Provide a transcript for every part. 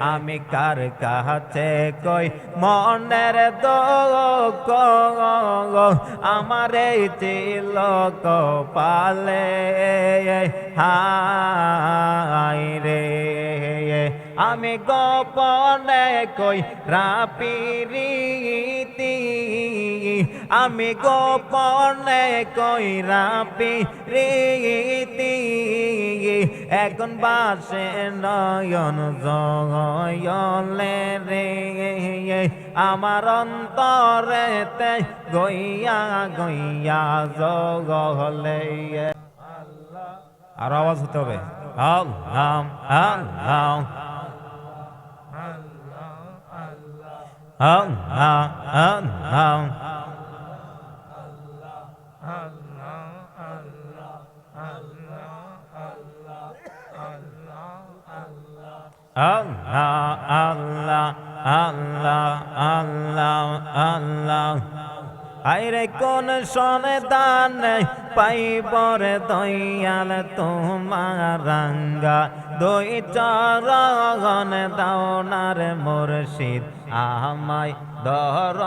আমি কার কাছে কই? মনের আমার এই ছিল কপালে। হাই রে, আমি গোপনে কই রাপিরিতি আমি গোপনে কই রাপিরিতি এখন বাসে নয়ন জয়লে রে, আমার অন্তরেতে গইয়া গইয়া জগলে আর আওয়াজ হতে হবে। আল্লাহ আল্লাহ আল্লাহ আল্লাহ আল্লাহ আইরে কোন সনে দান পাইবর দয়াল তোমার রাঙ্গা দই চরগন দাওনার মুর্শিদ আমায় দর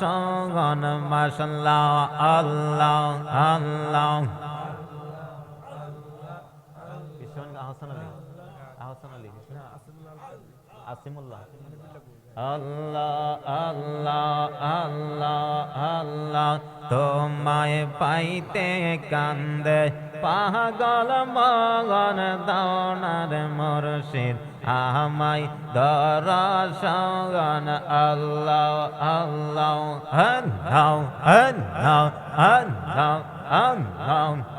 সগন মাসাল্লাহ আল্লাহ আল্লাহ আসিমুল্লাহ আল্লাহ আল্লাহ আল্লাহ আল্লাহ তোমায় পাইতে কান্দে। পাগল মগন দৌনার মুর্শিদ আমায় দর সগন আল্লাহ আল্লাহ আল্লাহ আল্লাহ আল্লাহ আল্লাহ।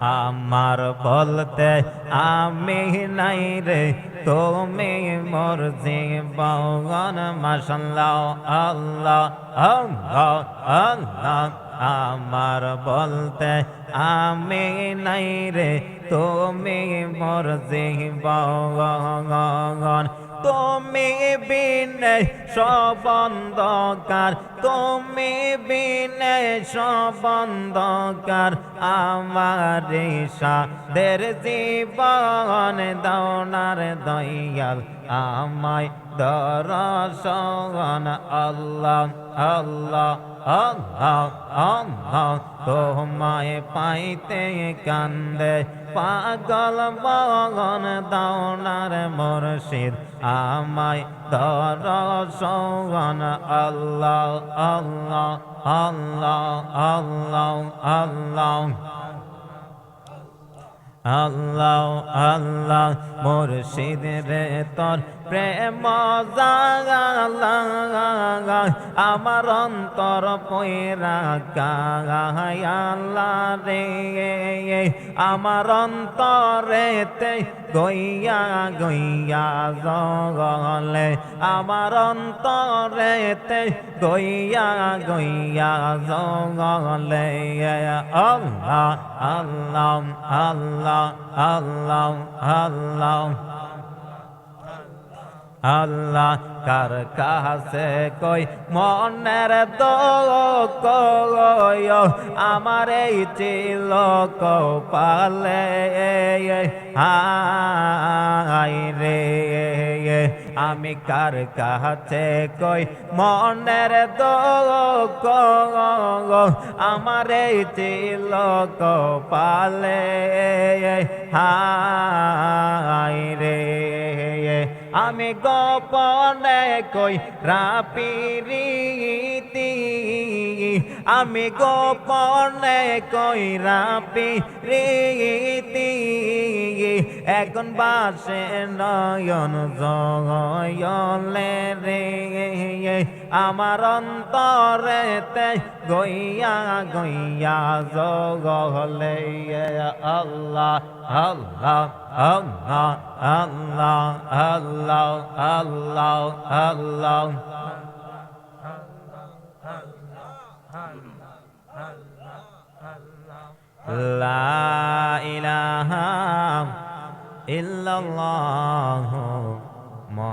আমার বলতে আমি নাই রে, তুমি মোর জীবন মাসাল্লাহ আল্লাহ আল্লাহ আল্লাহ। আমার বলতে আমি নাই রে, তুমি মোর জীবন। তুমি বিনে সবন্ধকার, তুমি বিনে সবন্ধকার, আমার সাদের জীবন দৌনার দয়াল, আমায় দরসন আল্লাহ আল্লাহ আল্লাহ আল্লাহ, তোমায় পাইতে কান্দে। পাগল বগন দৌনার মুর্শিদ, আমায় দরসন আল্লাহ আল্লাহ আল্লাহ আল্লাহ আল্লাহ। আল্লাহ আল্লাহ, মুর্শিদ রে তোর প্রেম আমার অন্তর পয়রা গায় আল্লাহ রে। আমার অন্তরেতে গইয়া গইয়া জগলে, আমার অন্তরেতে গইয়া গইয়া জগলে। আল্লাহ আল্লাহ আল্লাহ আল্লাহ আল্লাহ। আল্লাহ কার কাছে কই মনের দুঃখ আমার এই ছিল কপালে হাই রে, আমি কার কাছে কই মনের দুঃখ? আমার এই ছিল কপালে হাই রে আমি গোপনে কই রাপিরিতি আমি গোপনে কই রাপিরিতি এখন বাসে নয়ন জয়লে রে। আমার অন্তরেতে গইয়া গইয়া জগলে আল্লাহ আল্লাহ আল্লাহ আল্লাহ আল্লাহ আল্লাহ আল্লাহ لا إله إلا الله